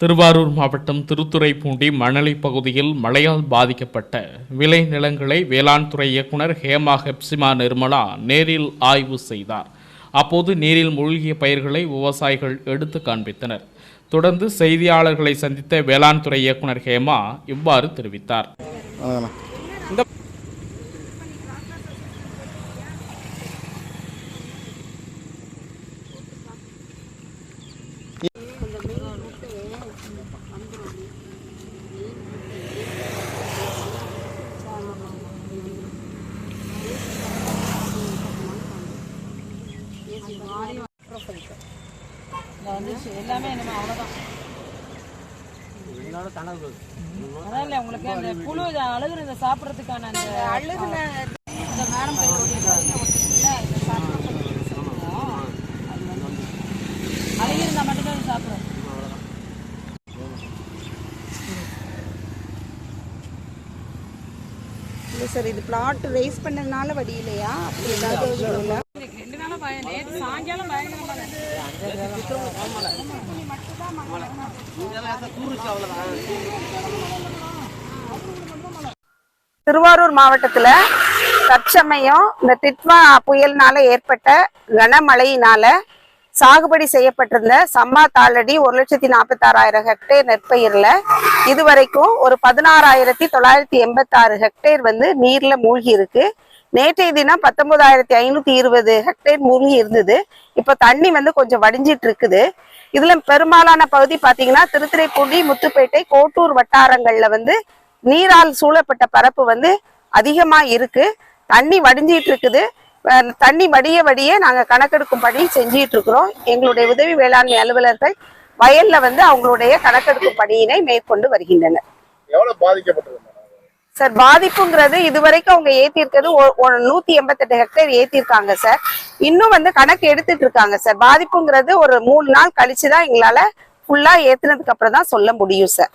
திருவாரூர் மாவட்டம் திருத்துறைப்பூண்டி மணலி பகுதியில் மழையால் பாதிக்கப்பட்ட விளை நிலங்களை வேளாண் துறை இயக்குனர் ஹேமா ஹெப்சிமா நிர்மலா நேரில் ஆய்வு செய்தார். அப்போது நீரில் மூழ்கிய பயிர்களை விவசாயிகள் எடுத்து காண்பித்தனர். தொடர்ந்து செய்தியாளர்களை சந்தித்த வேளாண் துறை இயக்குனர் ஹேமா இவ்வாறு தெரிவித்தார். எல்லாமே இனிமே அவ்வளோதான் அதான் இல்லை உங்களுக்கு அந்த புழு அழுகுனதை சாப்பிட்றதுக்கான அந்த அழுகுன இந்த மேடம் அழுகிருந்தா மட்டும்தான் சாப்பிடும் இல்லை. சார் இது பிளாட் ரைஸ் பண்ணதுனால வடியிலையா? அப்படி ஏதாவது பயம் நேற்று சாயங்காலம் பயங்கரமான திருவாரூர் மாவட்டத்துல தற்சமயம் இந்த திட்வா புயல்னால ஏற்பட்ட கனமழையினால சாகுபடி செய்யப்பட்டிருந்த சம்மா தாளடி ஒரு லட்சத்தி நாற்பத்தாறாயிரம் ஹெக்டேர் நெற்பயிர்ல இதுவரைக்கும் ஒரு பதினாறாயிரத்தி தொள்ளாயிரத்தி எண்பத்தாறு ஹெக்டேர் வந்து நீர்ல மூழ்கி இருக்கு. நேற்றைய தினம் பத்தொன்பதாயிரத்தி ஐநூத்தி இருபது ஹெக்டேர் மூழ்கி இருந்தது. இப்போ தண்ணி வந்து கொஞ்சம் வடிஞ்சிட்டு இருக்குது. இதுல பெரும்பாலான பகுதி பாத்தீங்கன்னா திருத்துறைப்பூண்டி முத்துப்பேட்டை கோட்டூர் வட்டாரங்கள்ல வந்து நீரால் சூழப்பட்ட பரப்பு வந்து அதிகமா இருக்கு. தண்ணி வடிஞ்சிட்டு இருக்குது. தண்ணி வடிய வடிய நாங்க கணக்கெடுக்கும் பணி செஞ்சிட்டு இருக்கிறோம். எங்களுடைய உதவி வேளாண்மை அலுவலர்கள் வயல்ல வந்து அவங்களுடைய கணக்கெடுக்கும் பணியினை மேற்கொண்டு வருகின்றனர். எவ்வளவு சார் பாதிப்புங்கிறது இதுவரைக்கும் அவங்க ஏத்திருக்கிறது ஒரு நூத்தி எண்பத்தெட்டு ஹெக்டேர் ஏத்திருக்காங்க சார். இன்னும் வந்து கணக்கு எடுத்துட்டு இருக்காங்க சார். பாதிப்புங்கிறது ஒரு மூணு நாள் கழிச்சுதான் எங்களால ஃபுல்லா ஏத்துனதுக்கு அப்புறம் தான் சொல்ல முடியும் சார்.